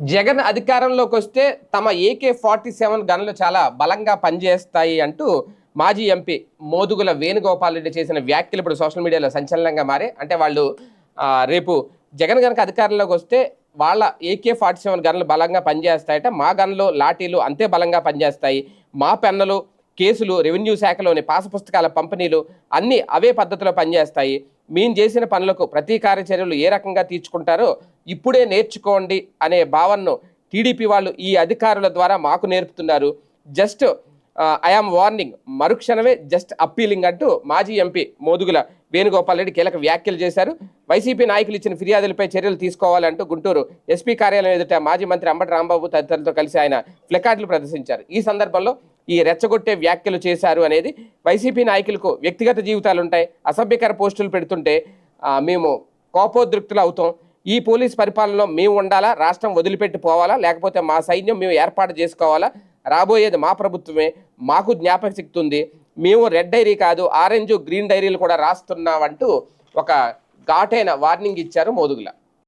జగన్ అధికారంలోకి వస్తే తమ ఏకే ఫార్టీ సెవెన్ గన్లు చాలా బలంగా పనిచేస్తాయి అంటూ మాజీ ఎంపీ మోదుగుల వేణుగోపాల్ రెడ్డి చేసిన వ్యాఖ్యలు ఇప్పుడు సోషల్ మీడియాలో సంచలనంగా మారే. అంటే వాళ్ళు రేపు జగన్ గనక అధికారంలోకి వస్తే వాళ్ళ ఏకే ఫార్టీ సెవెన్ గన్లు బలంగా పనిచేస్తాయట. మా గన్లు లాఠీలు అంతే బలంగా పనిచేస్తాయి. మా పెన్నులు కేసులు రెవెన్యూ శాఖలోని పాస పుస్తకాల పంపిణీలు అన్నీ అవే పద్ధతిలో పనిచేస్తాయి. మేము చేసిన పనులకు ప్రతీకార చర్యలు ఏ రకంగా తీర్చుకుంటారో ఇప్పుడే నేర్చుకోండి అనే భావనను టీడీపీ వాళ్ళు ఈ అధికారుల ద్వారా మాకు నేర్పుతున్నారు. జస్ట్ ఐఆమ్ వార్నింగ్ మరుక్షణమే జస్ట్ అప్పీలింగ్ అంటూ మాజీ ఎంపీ మోదుగుల వేణుగోపాల్ రెడ్డి కీలక వ్యాఖ్యలు చేశారు. వైసీపీ నాయకులు ఇచ్చిన ఫిర్యాదులపై చర్యలు తీసుకోవాలంటూ గుంటూరు ఎస్పీ కార్యాలయం ఎదుట మాజీ మంత్రి అంబటి రాంబాబు తదితరులతో కలిసి ఆయన ప్లకార్డులు ప్రదర్శించారు. ఈ సందర్భంలో ఈ రెచ్చగొట్టే వ్యాఖ్యలు చేశారు అనేది వైసీపీ నాయకులకు వ్యక్తిగత జీవితాలు ఉంటాయి అసభ్యకర పోస్టులు పెడుతుంటే మేము కోపోద్రిక్తులు అవుతాం. ఈ పోలీస్ పరిపాలనలో మేము ఉండాలా? రాష్ట్రం వదిలిపెట్టి పోవాలా? లేకపోతే మా సైన్యం మేము ఏర్పాటు చేసుకోవాలా? రాబోయేది మా ప్రభుత్వమే. మాకు జ్ఞాపక శక్తి ఉంది. మేము రెడ్ డైరీ కాదు ఆరెంజ్ గ్రీన్ డైరీలు కూడా రాస్తున్నామంటూ ఒక ఘాటైన వార్నింగ్ ఇచ్చారు మోదుగుల.